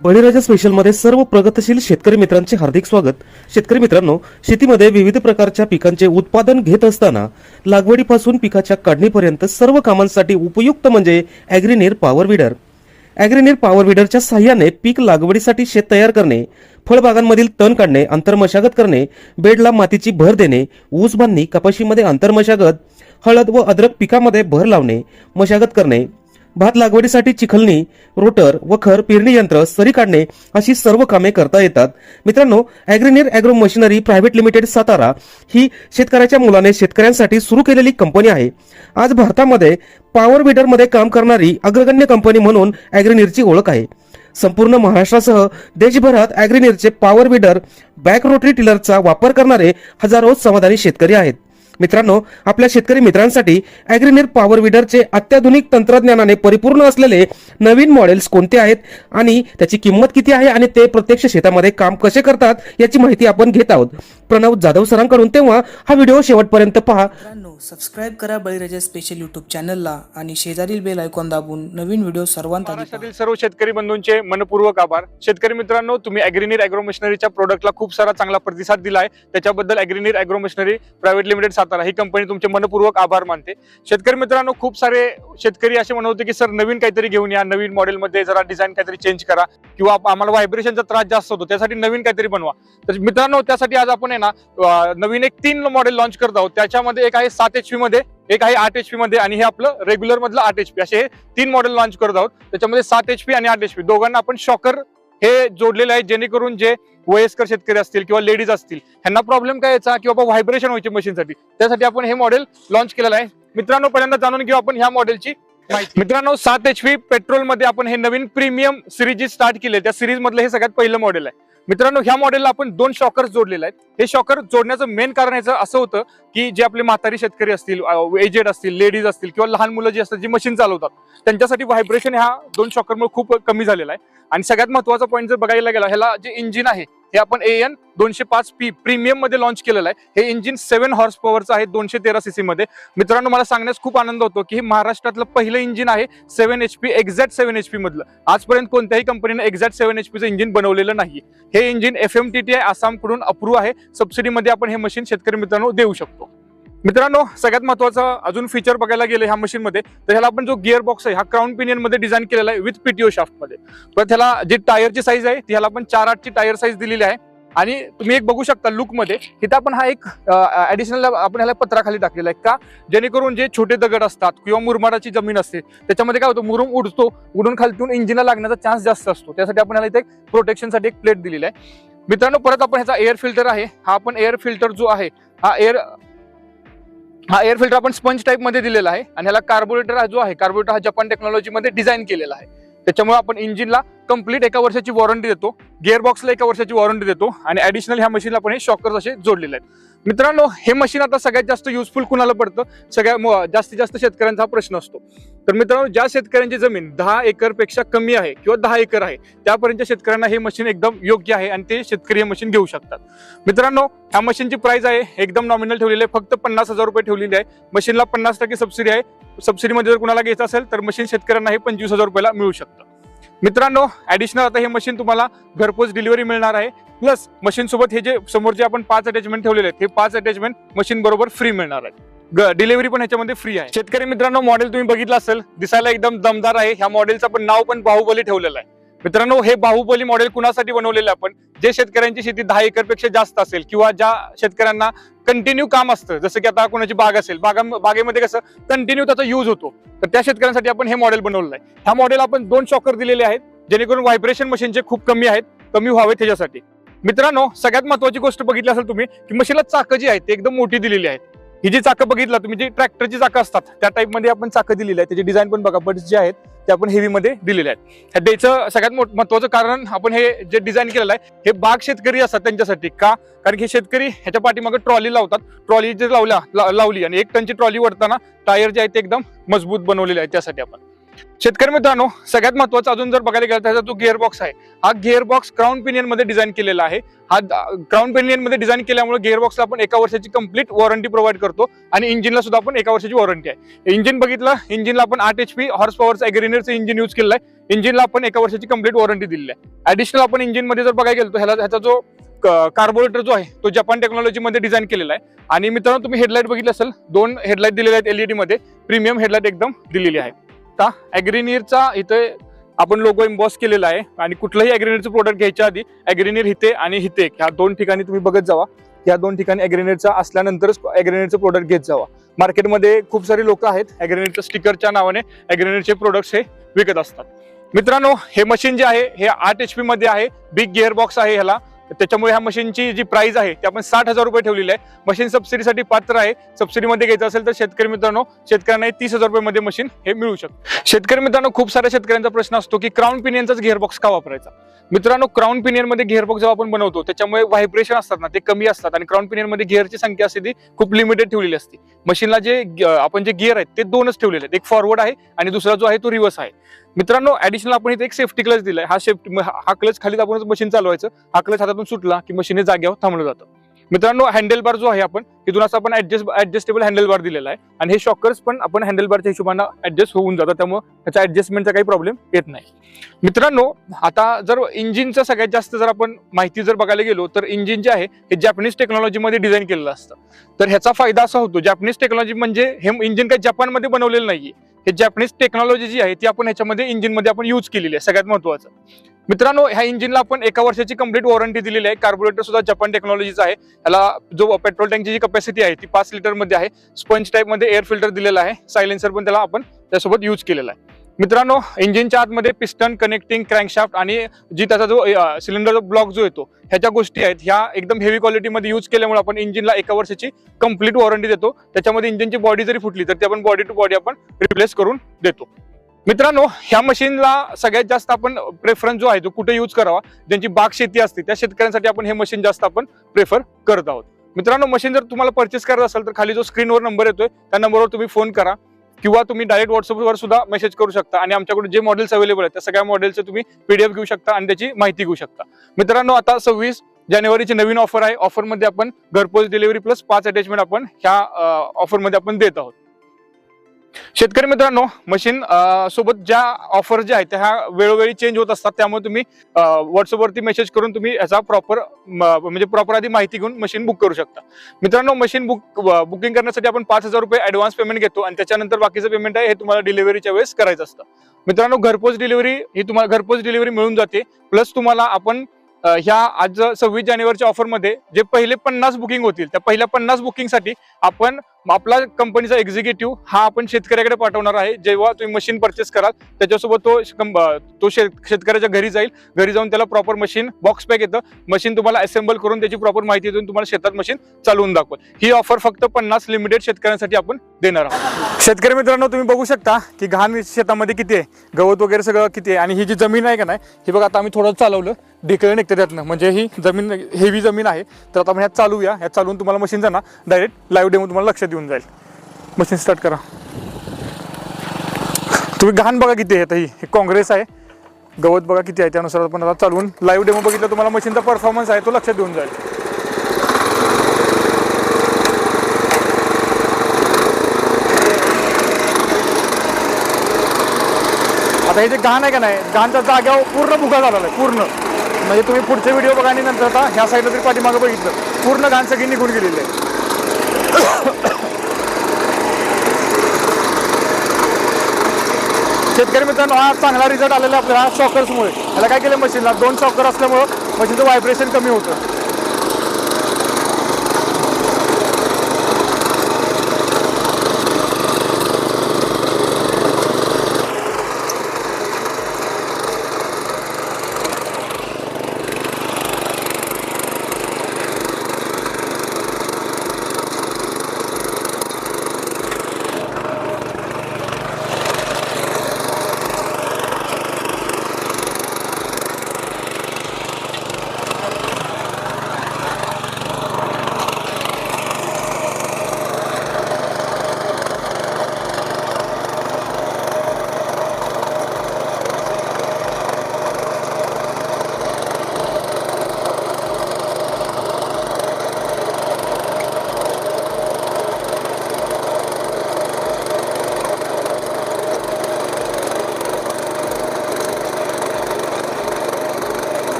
बळीराजा स्पेशलमध्ये सर्व प्रगतशील शेतकरी मित्रांचे हार्दिक स्वागत. शेतकरी मित्रांनो शेतीमध्ये विविध प्रकारच्या पिकांचे उत्पादन घेत असताना लागवडीपासून पिकाच्या काढणीपर्यंत सर्व कामांसाठी उपयुक्त म्हणजे Agrineer power weeder Agrineer power विडरच्या सहाय्याने पीक लागवडीसाठी शेत तयार करणे फळबागांमधील तण काढणे आंतरमशागत करणे बेडला मातीची भर देणे ऊस बांधणी कपाशीमध्ये आंतरमशागत हळद व अद्रक पिकामध्ये भर लावणे मशागत करणे भात लागवडीसाठी चिखलणी रोटर वखर पेरणी यंत्र सरी काढणे अशी सर्व कामे करता येतात. मित्रांनो Agrineer agro machinery private limited Satara ही शेतकऱ्याच्या मुलाने शेतकऱ्यांसाठी सुरू केलेली कंपनी आहे. आज भारतामध्ये पॉवर बिडरमध्ये काम करणारी अग्रगण्य कंपनी म्हणून अॅग्रिनियरची ओळख आहे. संपूर्ण महाराष्ट्रासह देशभरात अॅग्रिनियरचे पॉवर बिडर बॅक रोटरी टिलरचा वापर करणारे हजारो समाधानी शेतकरी आहेत. मित्रांनो आपल्या शेतकरी मित्रांसाठी ॲग्रिनीर पॉवर विडरचे अत्याधुनिक तंत्रज्ञानाने परिपूर्ण असलेले नवीन मॉडेल्स कोणते आहेत आणि त्याची किंमत किती आहे आणि ते प्रत्यक्ष शेतामध्ये काम कसे करतात याची माहिती आपण घेत आहोत. प्रणव जाधव सरांकडून तेव्हा हा व्हिडिओ शेवटपर्यंत पहा. सबस्क्राईब करा बळीराजा स्पेशल यूट्यूब चॅनलला आणि शेजारील बेल आयकॉन दाबून नवीन व्हिडिओ सर्वांत महाराष्ट्रातील सर्व शेतकरी बंधूंचे मनपूर्वक आभार. शेतकरी मित्रांनो तुम्ही अॅग्रिनिर अॅग्रो मशिनरीच्या प्रोडक्टला खूप सारा चांगला प्रतिसाद दिला आहे त्याच्याबद्दल Agrineer agro machinery private limited Satara ही कंपनी तुमचे मनपूर्वक आभार मानते. शेतकरी मित्रांनो खूप सारे शेतकरी असे म्हणत होते की सर नवीन काहीतरी घेऊन या नवीन मॉडेलमध्ये जरा डिझाईन काहीतरी चेंज करा किंवा आम्हाला व्हायब्रेशनचा त्रास जास्त होतो त्यासाठी नवीन काहीतरी बनवा. तर मित्रांनो त्यासाठी आज आपण आहे ना अं, नवीन एक तीन मॉडेल लॉन्च करत आहोत. त्याच्यामध्ये एक आहे सात एच मध्ये एक आहे आठ एच पी मध्ये आणि हे आपलं रेग्युलर मधलं आठ एच पी असे हे तीन मॉडेल लॉन्च करत आहोत. त्याच्यामध्ये सात एच पी आणि आठ एच पी दोघांना आपण शॉकर हे जोडलेले आहे जेणेकरून जे वयस्कर शेतकरी असतील किंवा लेडीज असतील ह्यांना प्रॉब्लेम काय यायचा किंवा बाबा व्हायब्रेशन व्हायचे मशीनसाठी त्यासाठी आपण हे मॉडेल लॉन्च केलेलं आहे. मित्रांनो पहिल्यांदा जाणून घेऊ आपण ह्या मॉडेलची मित्रांनो सात एच पी पेट्रोलमध्ये आपण हे नवीन प्रीमियम सिरीज स्टार्ट केले त्या सिरीज मधलं हे सगळ्यात पहिलं मॉडेल आहे. मित्रांनो ह्या मॉडेलला आपण दोन शॉकर जोडलेले आहेत. हे शॉकर जोडण्याचं मेन कारण याचं असं होतं की जे आपले म्हातारी शेतकरी असतील एजेड असतील लेडीज असतील किंवा लहान मुलं जी असतात जी मशीन चालवतात त्यांच्यासाठी व्हायब्रेशन ह्या दोन शॉकरमुळे खूप कमी झालेला आहे. आणि सगळ्यात महत्त्वाचा पॉईंट जर बघायला गेला ह्याला जे इंजिन आहे हे आपण ए एन दोनशे पाच पी प्रीमियममध्ये लॉन्च केलेलं आहे. हे इंजिन सेव्हन हॉर्स पॉवरचं आहे दोनशे तेरा सीसी मध्ये. मित्रांनो मला सांगण्यास खूप आनंद होतो की हे महाराष्ट्रातलं पहिलं इंजिन आहे seven H P exact seven H P मधलं. आजपर्यंत कोणत्याही कंपनीने एक्झॅक्ट सेव्हन एच पीचं इंजिन बनवलेलं नाही हे engine F M T T I आसामकडून approve आहे. सबसिडीमध्ये आपण हे मशीन शेतकरी मित्रांनो देऊ शकतो. मित्रांनो सगळ्यात महत्वाचं अजून फीचर बघायला गेलं ह्या मशीनमध्ये तर ह्याला आपण जो गिअर बॉक्स आहे हा क्राऊन पिनियनमध्ये डिझाईन केलेला आहे विथ पीटीओ शाफ्टमध्ये पण त्याला जी टायरची साईज आहे ती ह्याला आपण चार आठची टायर साईज दिलेली आहे. आणि तुम्ही एक बघू शकता लुकमध्ये तिथं आपण हा एक ऍडिशनल आपण ह्याला पत्राखाली टाकलेला आहे का? जेणेकरून जे छोटे दगड असतात किंवा मुरमाडाची जमीन असते त्याच्यामध्ये काय होतं मुरुम उडतो उडून खालतून इंजिनला लागण्याचा चान्स जास्त असतो. त्यासाठी आपण ह्याला इथे एक प्रोटेक्शनसाठी एक प्लेट दिलेली आहे. मित्रांनो परत आपण ह्याचा एअर फिल्टर आहे. हा आपण एअर फिल्टर जो आहे हा एअर हा एअर फिल्टर आपण स्पंज टाईपमध्ये दिलेला आहे. आणि ह्याला कार्बोरेटर जो आहे कार्बोरेटर हा जपान टेक्नॉलॉजी मध्ये डिझाईन केलेला आहे. त्याच्यामुळे आपण इंजिनला कंप्लीट एका वर्षाची वॉरंटी देतो गिअरबॉक्सला एका वर्षाची वॉरंटी देतो आणि ॲडिशनल ह्या मशीनला पण हे शॉकर्स असे जोडलेले आहेत. मित्रांनो हे मशीन आता सगळ्यात जास्त युजफुल कुणाला पडतं? सगळ्या जास्तीत जास्त शेतकऱ्यांचा हा प्रश्न असतो. तर मित्रांनो ज्या शेतकऱ्यांची जमीन दहा एकरपेक्षा कमी आहे किंवा दहा एकर आहे त्यापर्यंत शेतकऱ्यांना हे मशीन एकदम योग्य आहे आणि ते शेतकरी हे मशीन घेऊ शकतात. मित्रांनो ह्या मशीनची प्राइस आहे एकदम नॉमिनल ठेवलेली आहे फक्त पन्नास हजार रुपये ठेवलेली आहे. मशीनला पन्नास टक्के सबसिडी आहे सबसिडीमध्ये जर कुणाला घ्यायचं असेल तर मशीन शेतकऱ्यांना हे पंचवीस हजार रुपयाला मिळू शकतं. मित्रांनो ऍडिशनल आता हे मशीन तुम्हाला घरपोच डिलिव्हरी मिळणार आहे. प्लस मशीन सोबत हे जे समोरचे आपण पाच अटॅचमेंट ठेवलेले आहेत हे पाच अटॅचमेंट मशीन बरोबर फ्री मिळणार आहे डिलिव्हरी पण ह्याच्यामध्ये फ्री आहे. शेतकरी मित्रांनो मॉडेल तुम्ही बघितलं असेल दिसायला एकदम दमदार आहे. ह्या मॉडेलचं पण नाव पण बाहुबली ठेवलेलं आहे. मित्रांनो हे बाहुबली मॉडेल कुणासाठी बनवलेलं आहे आपण? जे शेतकऱ्यांची शेती दहा एकरपेक्षा जास्त असेल किंवा ज्या शेतकऱ्यांना कंटिन्यू काम असतं जसं की आता कोणाची बाग असेल बागा बागेमध्ये कसं कंटिन्यू त्याचा यूज होतो. तर त्या शेतकऱ्यांसाठी आपण हे मॉडेल बनवलेलं आहे. ह्या मॉडेल आपण दोन शॉकर दिलेले आहेत जेणेकरून व्हायब्रेशन मशीनचे खूप कमी आहेत कमी व्हावे त्याच्यासाठी मित्रांनो सगळ्यात महत्वाची गोष्ट बघितली असेल तुम्ही की मशीनला चाकं जी आहेत ती एकदम मोठी दिलेली आहेत. ही जी चाकं बघितला तुम्ही जी ट्रॅक्टरची चाकं असतात त्या टाईपमध्ये आपण चाकं दिलेली आहेत. त्याची डिझाईन पण बघा बट जे आहेत ते आपण हेवीमध्ये दिलेले आहेत. ह्या द्यायचं सगळ्यात मोठ- महत्वाचं कारण आपण हे जे डिझाईन केलेलं आहे हे बाग शेतकरी असतात त्यांच्यासाठी. का? कारण की शेतकरी ह्याच्या पाठीमागे ट्रॉली लावतात. ट्रॉली जे लावल्या ला- लावली आणि एक टनची ट्रॉली वरताना टायर जे आहेत ते एकदम मजबूत बनवलेले आहेत त्यासाठी आपण. शेतकरी मित्रांनो सगळ्यात महत्वाचं अजून जर बघायला गेलं तर त्याचा जो गिअर बॉक्स आहे हा गिअर बॉक्स क्राऊन पिनियनमध्ये डिझाईन केलेला आहे. हा क्राऊन पिनियनमध्ये डिझाईन केल्यामुळे गिअर बॉक्सला आपण एका वर्षाची कंप्लीट वॉरंटी प्रोव्हाइड करतो आणि इंजिनला सुद्धा आपण एका वर्षाची वॉरंटी आहे. इंजिन बघितलं इंजिनला आपण आठ एच पी हॉर्स पॉवरचं अग्रिनरचं इंजिन यूज केलं आहे. इंजिनला आपण एका वर्षाची कंप्लीट वॉरंटी दिली आहे. ऍडिशनल आपण इंजिनमध्ये जर बघायला गेलो तर ह्याला ह्याचा जो कार्बोरेटर जो आहे तो जपान टेक्नॉलॉजी मध्ये डिझाईन केलेला आहे. आणि मित्रांनो तुम्ही हेडलाईट बघितलं असेल दोन हेडलाईट दिलेले आहेत एलईडी मध्ये. प्रीमियम हेडलाईट एकदम दिलेली आहे. आता अॅग्रिनियरचा इथे आपण लोगो इम्बॉस केलेला आहे आणि कुठलंही अॅग्रिनियरचं प्रोडक्ट घ्यायच्या आधी अॅग्रिनियर हिते आणि हिते ह्या दोन ठिकाणी तुम्ही बघत जावा. या दोन ठिकाणी ॲग्रेनेटचा असल्यानंतरच ॲग्रेनेटचं प्रोडक्ट घेत जावा. मार्केटमध्ये खूप सारे लोक आहेत ॲग्रेनेटच्या स्टिकरच्या नावाने ॲग्रेनेटचे प्रोडक्ट्स हे विकत असतात. मित्रांनो हे मशीन जे आहे हे आठ एच पी मध्ये आहे बिग गिअर बॉक्स आहे ह्याला. त्याच्यामुळे ह्या मशीनची जी प्राइस आहे ती आपण साठ हजार रुपये ठेवलेली आहे. मशीन सबसिडीसाठी पात्र आहे. सबसिडीमध्ये घ्यायचं असेल तर शेतकरी मित्रांनो शेतकऱ्यांना तीस हजार रुपये मशीन हे मिळू शकतं. शेतकरी मित्रांनो खूप साऱ्या शेतकऱ्यांचा प्रश्न असतो की क्राऊन पिनियनचाच गिअरबॉक्स का वापरायचा? मित्रांनो क्राऊन पिनियनमध्ये गिअरबॉक्स जेव्हा आपण बनवतो त्याच्यामुळे व्हायब्रेशन असतात ना ते कमी असतात. आणि क्राऊन पिनियनमध्ये गिअरची संख्या असते ती खूप लिमिटेड ठेवलेली असते. मशीनला जे आपण जे गिअर आहेत ते दोनच ठेवलेले आहेत. एक फॉरवर्ड आहे आणि दुसरा जो आहे तो रिव्हर्स आहे. मित्रांनो ऍडिशनल आपण इथे एक सेफ्टी क्लच दिलाय. हा सेफ्टी हा क्लच खाली आपण मशीन चालवायचं. हा क्लच हातातून सुटला की मशीन जाग्यावर थांबलं जातं. मित्रांनो हँडल बार जो आहे आपण तिथून असं आपण ऍडजस्ट ऍडजस्टेबल हँडल बार दिलेला आहे. आणि हे शॉकर्स पण आपण हँडल बारच्या हिशोबाने ऍडजस्ट होऊन जातात. त्यामुळे त्याचा ऍडजस्टमेंटचा काही प्रॉब्लेम येत नाही. मित्रांनो आता जर इंजिनचं सगळ्यात जास्त जर आपण माहिती जर बघायला गेलो तर इंजिन जे आहे हे जॅपनीज टेक्नॉलॉजीमध्ये डिझाईन केलेलं असतं. तर ह्याचा फायदा असा होतो. जॅपनीज टेक्नॉलॉजी म्हणजे हे इंजिन काही जपानमध्ये बनवलेलं नाहीये. हे जॅपनीज टेक्नॉलॉजी जी आहे ती आपण ह्याच्यामध्ये इंजिनमध्ये आपण यूज केलेली आहे. सगळ्यात महत्वाचं. मित्रांनो ह्या इंजिनला आपण एका वर्षाची कंप्लीट वॉरंटी दिलेली आहे. कार्बोरेटर सुद्धा जपान टेक्नॉलॉजीचा आहे. ह्याला जो पेट्रोल टँकची जी कपॅसिटी आहे ती पाच लिटरमध्ये आहे. स्पंज टाईपमध्ये एअर फिल्टर दिलेला आहे. सायलेन्सर पण त्याला आपण त्यासोबत यूज केलेला आहे. मित्रांनो इंजिनच्या आतमध्ये पिस्टन कनेक्टिंग क्रँकशाफ्ट आणि जी त्याचा जो सिलेंडर ब्लॉक जो येतो ह्याच्या गोष्टी आहेत. ह्या एकदम हेवी क्वालिटीमध्ये यूज केल्यामुळे आपण इंजिनला एका वर्षाची कंप्लीट वॉरंटी देतो. त्याच्यामध्ये इंजिनची बॉडी जरी फुटली तर ती आपण बॉडी टू बॉडी आपण रिप्लेस करून देतो. मित्रांनो ह्या मशीनला सगळ्यात जास्त आपण प्रेफरन्स जो आहे तो कुठे यूज करावा? ज्यांची बाग शेती असते त्या शेतकऱ्यांसाठी आपण हे मशीन जास्त आपण प्रेफर करत आहोत. मित्रांनो मशीन जर तुम्हाला परचेस करायचं असेल तर खाली जो स्क्रीनवर नंबर येतोय त्या नंबरवर तुम्ही फोन करा. किंवा तुम्ही डायरेक्ट व्हॉट्सअपवर सुद्धा मेसेज करू शकता. आणि आमच्याकडे जे मॉडेल्स अवेलेबल आहेत त्या सगळ्या मॉडेलचे तुम्ही पीडीएफ घेऊ शकता आणि त्याची माहिती घेऊ शकता. मित्रांनो आता सव्वीस जानेवारीची नवीन ऑफर आहे. ऑफरमध्ये आपण घरपोच डिलिव्हरी प्लस पाच अटॅचमेंट आपण ह्या ऑफरमध्ये आपण देत आहोत. शेतकरी मित्रांनो मशीन सोबत ज्या ऑफर ज्या आहेत त्या ह्या वेळोवेळी चेंज होत असतात. त्यामुळे तुम्ही व्हॉट्सअपवरती मेसेज करून तुम्ही याचा प्रॉपर म्हणजे प्रॉपर आधी माहिती घेऊन मशीन बुक करू शकता. मित्रांनो मशीन बुक बुकिंग करण्यासाठी आपण पाच हजार रुपये ऍडव्हान्स पेमेंट घेतो आणि त्याच्यानंतर बाकीचं पेमेंट आहे हे तुम्हाला डिलिव्हरीच्या वेळेस करायचं असतं. मित्रांनो घरपोच डिलिव्हरी ही तुम्हाला घरपोच डिलिव्हरी मिळून जाते. प्लस तुम्हाला आपण ह्या आज सव्वीस जानेवारीच्या ऑफरमध्ये जे पहिले पन्नास बुकिंग होतील त्या पहिल्या पन्नास बुकिंगसाठी आपण आपला कंपनीचा एक्झिक्युटिव्ह हा आपण शेतकऱ्याकडे पाठवणार आहे. जेव्हा तुम्ही मशीन परचेस कराल त्याच्यासोबत तो तो शेत- शेतकऱ्याच्या घरी जाईल. घरी जाऊन त्याला प्रॉपर मशीन बॉक्स पॅक येतं. मशीन तुम्हाला असेंबल करून त्याची प्रॉपर माहिती देऊन तुम्हाला शेतात मशीन चालवून दाखवत ही ऑफर फक्त पन्नास लिमिटेड शेतकऱ्यांसाठी आपण देणार आहोत. शेतकरी मित्रांनो तुम्ही बघू शकता की घाण शेतामध्ये किती आहे? गवत वगैरे सगळं किती आहे? आणि ही जी जमीन आहे का नाही ही बघा आता आम्ही थोडं चालवलं. ढिकळे निघते त्यातनं. म्हणजे ही जमीन हेवी जमीन आहे. तर आता आपण ह्यात चालूया. ह्यात चालवून तुम्हाला मशीन जाणार. डायरेक्ट लाईव्ह डेमो तुम्हाला लक्षात येऊन जाईल. मशीन स्टार्ट करा. तुम्ही घाण बघा किती आहे आता ही. हे काँग्रेस आहे. गवत बघा किती आहे त्यानुसार आपण आता चालवून लाईव्ह डेमो बघितलं तुम्हाला मशीनचा परफॉर्मन्स आहे तो लक्षात देऊन जाईल. आता हे जे घाण आहे का नाही घाणचा जाग्यावर पूर्ण भुगा झालेला आहे पूर्ण. म्हणजे तुम्ही पुढचे व्हिडिओ बघा आणि नंतर आता ह्या साईडला तरी पाठीमागं बघितलं. पूर्ण घाण सगळी निघून गेलेली आहे. शेतकरी मित्रांनो हा चांगला रिझल्ट आलेला आहे आपल्याला शॉकर्समुळे याला काय केलं मशीनला दोन शॉकर असल्यामुळं मशीनचं व्हायब्रेशन कमी होतं.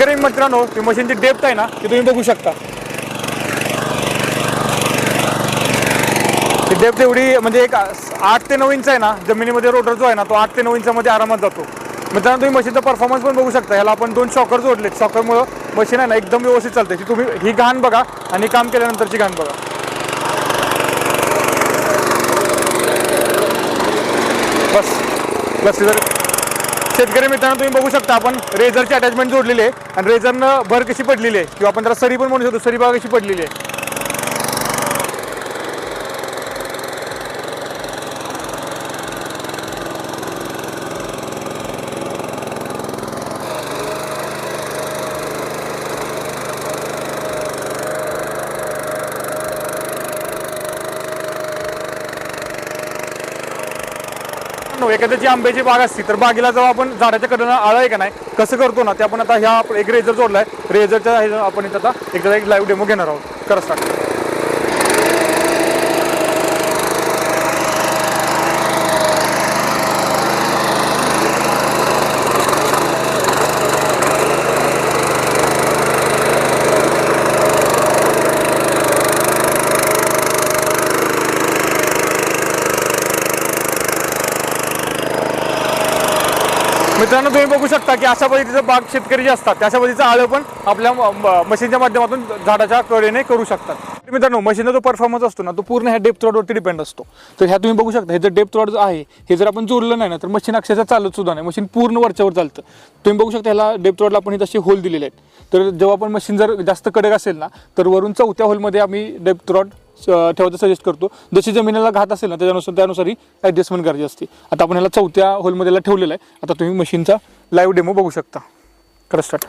शेतकरी मित्रांनो ती मशीनची डेप्थ आहे ना ती तुम्ही बघू शकता. ती डेप्थ एवढी म्हणजे एक आठ ते नऊ इंच आहे ना जमिनीमध्ये रोटर जो आहे ना तो आठ ते नऊ इंचामध्ये आरामात जातो. मित्रांनो तुम्ही मशीनचा परफॉर्मन्स पण बघू शकता. ह्याला आपण दोन शॉकर जोडलेत. शॉकरमुळं मशीन आहे ना एकदम व्यवस्थित चालते ती तुम्ही ही घाण बघा आणि काम केल्यानंतरची घाण बघा. बस. बस जर शेतकरी मित्रांनो तुम्ही बघू शकता आपण रेझरची अटॅचमेंट जोडलेली आहे. आणि रेझरनं भर कशी पडलेली आहे? किंवा आपण त्याला सरी पण म्हणू शकतो सरी बघा कशी पडलेली आहे. एखाद्याची आंब्याची बाग असती तर बागेला जेव्हा आपण झाडाच्या कडेला आळ आहे का नाही कसं करतो ना ते आपण आता ह्या एक रेझर जोडलाय. रेझरच्या आपण इथं आता एकदा एक लाईव्ह डेमो घेणार आहोत. करा स्टार्ट मित्रांनो तुम्ही बघू शकता की अशा पद्धतीचं बाग शेतकरी जे असतात त्या अशा पद्धतीचं आळं पण आपल्या म- मशीनच्या माध्यमातून झाडाच्या कडेने करू शकतात. मित्रांनो मशीनचा जो परफॉर्मन्स असतो ना तो पूर्ण ह्या डेप रॉडवरती डिपेंड असतो. तर ह्या तुम्ही बघू शकता हे जर डेप रॉड आहे हे जर आपण जोडलं नाही ना तर मशीन अक्षरशः चालत सुद्धा नाही. मशीन पूर्ण वरच्यावर चालतं. तुम्ही बघू शकता ह्याला डेप रॉडला आपण हे तसे होल दिलेले आहेत. तर जेव्हा आपण मशीन जर जास्त कडक असेल ना तर वरून चौथ्या होलमध्ये आम्ही डेप रॉड ठेवायचं सजेस्ट करतो. जशी जमिनीला घात असेल ना त्याच्यानुसार त्यानुसार ही ॲडजस्टमेंट करायची असते. आता आपण याला चौथ्या होलमध्ये याला ठेवलेलं आहे. आता तुम्ही मशीनचा लाईव्ह डेमो बघू शकता. करा स्टार्ट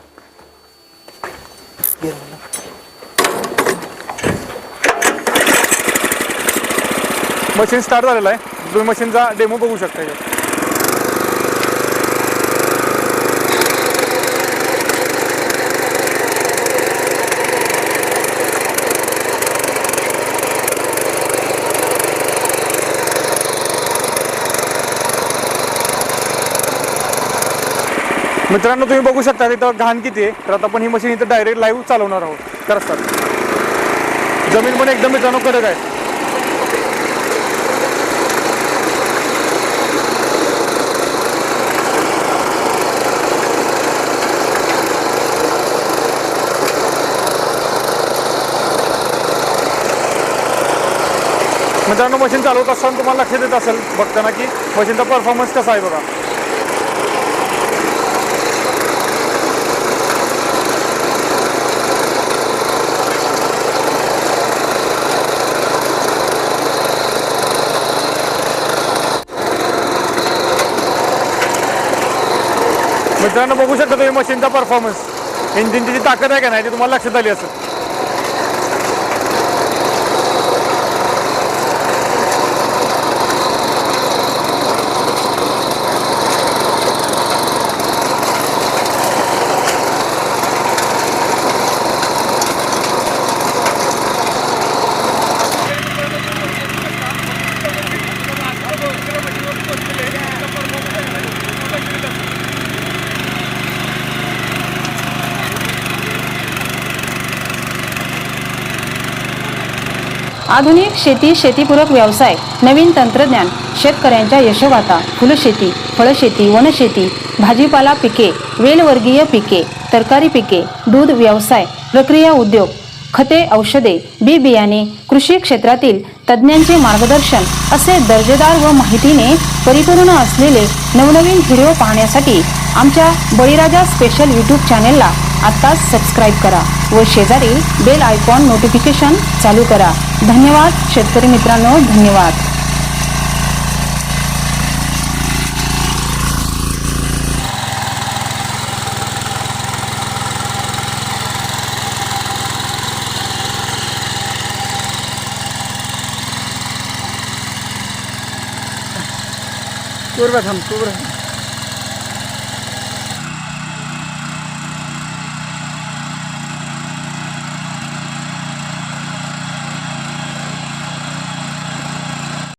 मशीन स्टार्ट झालेलं आहे. तुम्ही मशीनचा डेमो बघू शकता याच्यात मित्रांनो तुम्ही बघू शकता इथं घाण किती आहे. तर आता आपण ही मशीन इथं डायरेक्ट लाईव्ह चालवणार आहोत. करा स्टार्ट जमीन पण एकदम मित्रांनो कडक आहे. मित्रांनो मशीन चालवत असताना तुम्हाला लक्ष देत असेल बघताना की मशीनचा परफॉर्मन्स कसा आहे बघा. मित्रांनो बघू शकता तुम्ही मशीनचा परफॉर्मन्स इंजिनची जी ताकद आहे का नाही ती तुम्हाला लक्षात आली असेल. आधुनिक शेती शेतीपूरक व्यवसाय नवीन तंत्रज्ञान शेतकऱ्यांच्या यशोगाथा फुलशेती फळशेती वनशेती भाजीपाला पिके वेलवर्गीय पिके तरकारी पिके दूध व्यवसाय प्रक्रिया उद्योग खते औषधे बी बियाणे कृषी क्षेत्रातील तज्ज्ञांचे मार्गदर्शन असे दर्जेदार व माहितीने परिपूर्ण असलेले नवनवीन व्हिडिओ पाहण्यासाठी आमच्या बळीराजा स्पेशल यूट्यूब चॅनेलला आत्ताच सबस्क्राईब करा व शेजारी बेल आयकॉन नोटिफिकेशन चालू करा. धन्यवाद. शेतकरी मित्रांनो धन्यवाद. कोरबा थांब